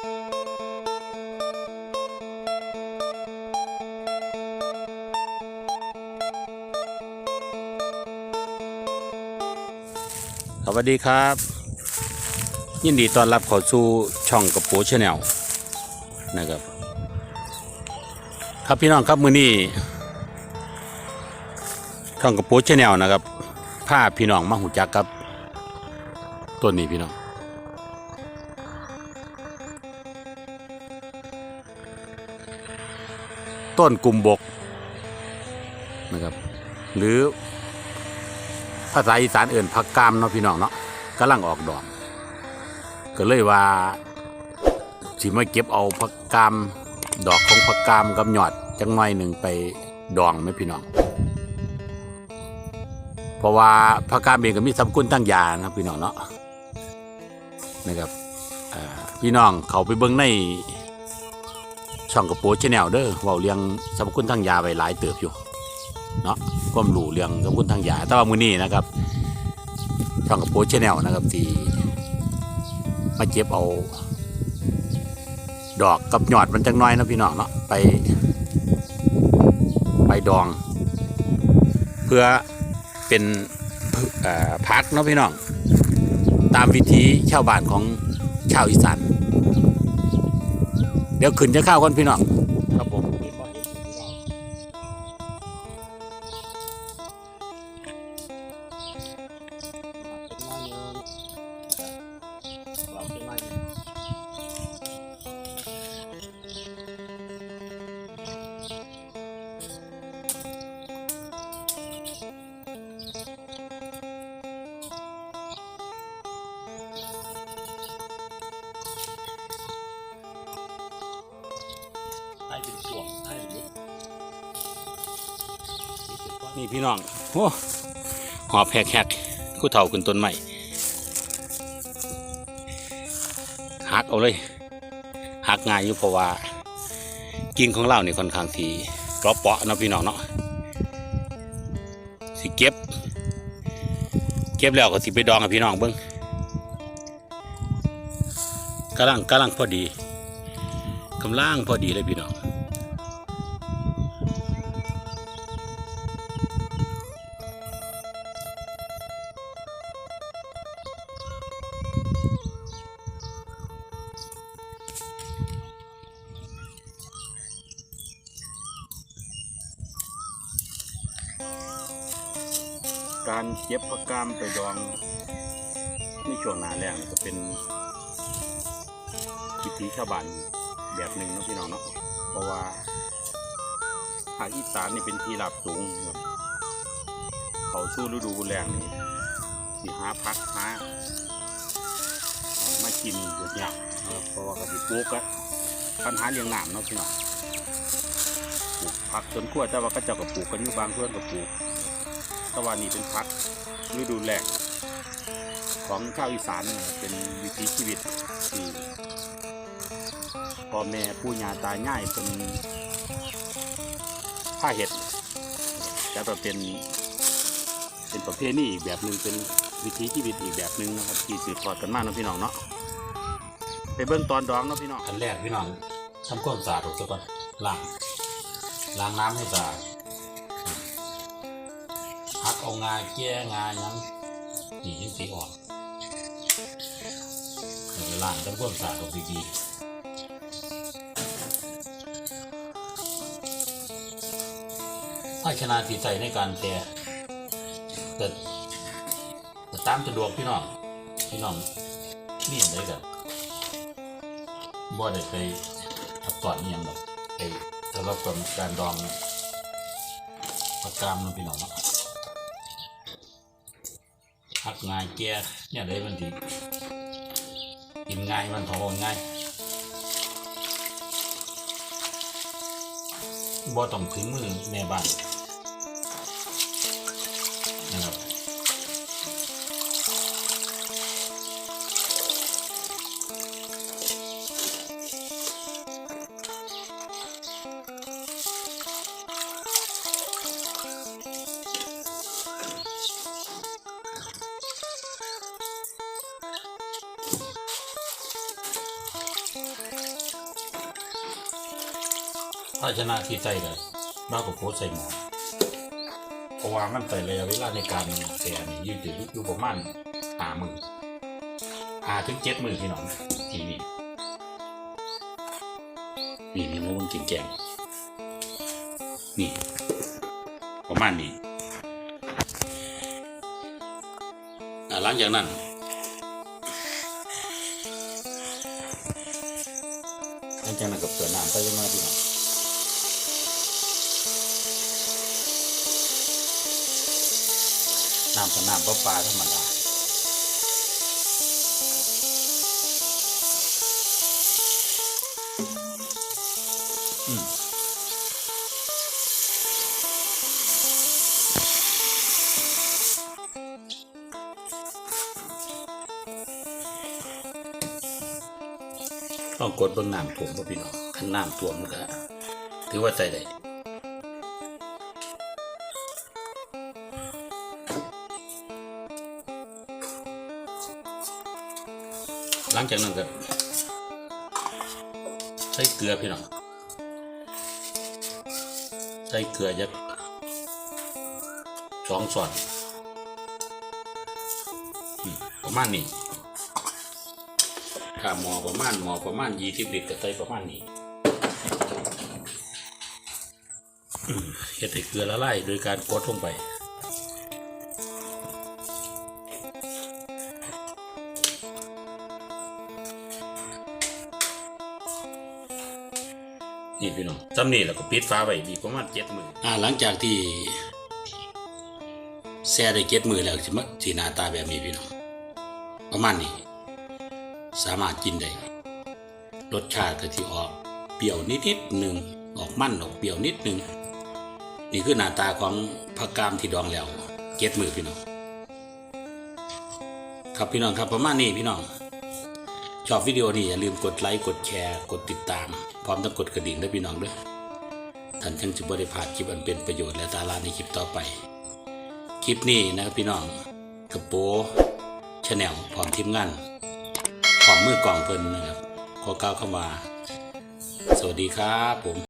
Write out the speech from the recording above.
สวัสดีครับ ยินดีต้อนรับเข้าสู่ช่องกระปูชาแนลนะครับ ครับพี่น้องครับมือนี้ช่องกระปูชาแนลนะครับพาพี่น้องมาหูจักกับ ต้นนี้พี่น้อง ต้นกลุ่มบกนะครับ หรือภาษาอีสานเอื่นผักกามเนาะพี่น้องเนาะกำลังออกดอกก็เลยว่าสิมาเก็บเอาผักกามดอกของผักกามกับหยอดจังหน่อยหนึ่งไปดองไหมพี่น้อง เพราะว่าผักกามเองก็มีสรรพคุณตั้งยานะครับพี่น้องเนาะนะครับพี่น้องเขาไปเบิ่งใน ช่องกระโปรงชแนลเด้อเว่าเรียงสรรพคุณทั้งยาไว้หลายเติบอยู่เนาะความรู้เรื่องสมคุณทางยาแต่ว่ามื้อนี้นะครับ ช่องกับโพสชแนลนะครับที่มาเก็บเอา ดอกกับหยอดมันจังน้อยนะพี่น้องเนาะไป ไปดอง เพื่อเป็นพักเนาะพี่น้อง ตามวิธีชาวบ้านของชาวอีสาน เดี๋ยวขึ้นจะข้าวกันพี่น้องครับผม นี่พี่น้องโอ้หอบแหกๆคู่เฒ่าขึ้นต้นใหม่หักเอาเลยหักง่ายอยู่เพราะว่ากิ่งของเรานี่ค่อนข้างที่เปราะเปาะนะพี่น้องเนาะสิเก็บ เก็บแล้วก็สิไปดองกับพี่น้องเบิ้งกำลังกำลังพอดีกำลังพอดีเลยพี่น้อง การเก็บผักกามไปดองในช่วงหนาแรงก็เป็นวิถีชาวบ้านแบบหนึ่งนะพี่น้องเนาะเพราะว่าภาคอีสานนี่เป็นที่ราบสูงเขาสู้ฤดูแรงนี่สิหาพักหามากินเยอะแยะเพราะว่าก็สิปลูกอะปัญหาเลี้ยงน้ำเนาะพี่น้อง ปลูกผักจนขั้วแต่ว่าก็เจ้าก็ปลูกกันอยู่บางส่วนก็ปลูกตะวันนี้เป็นพักฤดูแล้งของชาวอีสานเป็นวิถีชีวิตที่พ่อแม่ปู่ย่าตายายเป็นผ้าเห็ดแต่ก็เป็นเป็นประเพณีอีกแบบหนึ่งเป็นวิถีชีวิตอีกแบบหนึ่งนะครับที่สืบทอดกันมาเนาะพี่น้องเนาะไปเบิ่งตอนดองเนาะพี่น้องขั้นแรกพี่น้องทำก้นสะอาดออกก่อนล้าง ล้างน้ำให้สะอาดหักเอางาแก้งาหยังนี่ยังสีอ่อนเดี๋ยวล้างต้องความสะอาดออกดีๆภาชนะที่ใส่ในการแช่แต่แต่ตามสะดวกพี่น้อง พี่น้องนี่อะไรกันบ่ได้ไปทับก่อนอิหยังหรอกไป สำหรับการดองผักกามเนาะพี่น้องเนาะหักง่ายแก่เนี่ยได้มันดีกินง่ายมันทองง่ายบ่ต้องถึงมือแม่บ้าน ภาชนะที่ใส่เลยมากกว่าโพสใส่หมอเพราะว่ามันใส่ระยะเวลาในการแช่นี่ยืดอยู่อยู่ประมาณหาหมือหาถึงเจ็ดหมือพี่น้องนี่นี่นี่นี่มันจริงแกงนี่ประมาณนี้หลังจากนั้นหลังจากนั้นก็เปิดน้ำไปยังไงพี่น้อง น้ำกับน้ำประปาธรรมดาต้องกดบิ่งน้ำถ่วมบ่พี่น้องคันน้ำถ่วมมันก็ถือว่าใส่ได้ หลังจากนั้นก็ใส่เกลือพี่น้องใส่เกลือยักสองส่วนประมาณนี้ถ้าหมอประมาณหมอประมาณยี่สิบลิตรก็ใส่ประมาณนี้เฮ็ดให้เกลือละลายโดยการกดลงไป นี่พี่น้องจำนี่แล้วก็ปิดฟ้าไว้ดีประมาณเจ็ดมืออ่าหลังจากที่แช่ได้เจ็ดมือแล้วสิมาสีหน้าตาแบบนี้พี่น้องประมาณนี้ สามารถกินได้รสชาติก็ที่ออกเปรี้ยวนิดๆหนึ่งออกมันออกเปรี้ยวนิดหนึ่งนี่คือหน้าตาของผักกามที่ดองแล้วเก็ดมือพี่น้องครับพี่น้องครับประมาณนี้พี่น้อง ชอบวิดีโอนี้อย่าลืมกดไลค์กดแชร์ กดติดตาม พร้อมทั้งกดกระดิ่งด้วยพี่น้องด้วยท่านจึงจะบริพลาดคลิปอันเป็นประโยชน์และสาระในคลิปต่อไป คลิปนี้นะครับพี่น้องกระโปชาแนลพร้อมทีมงานขอมมือกล่องเพิ่นนะครับขอกล่าวเข้ามา สวัสดีครับผม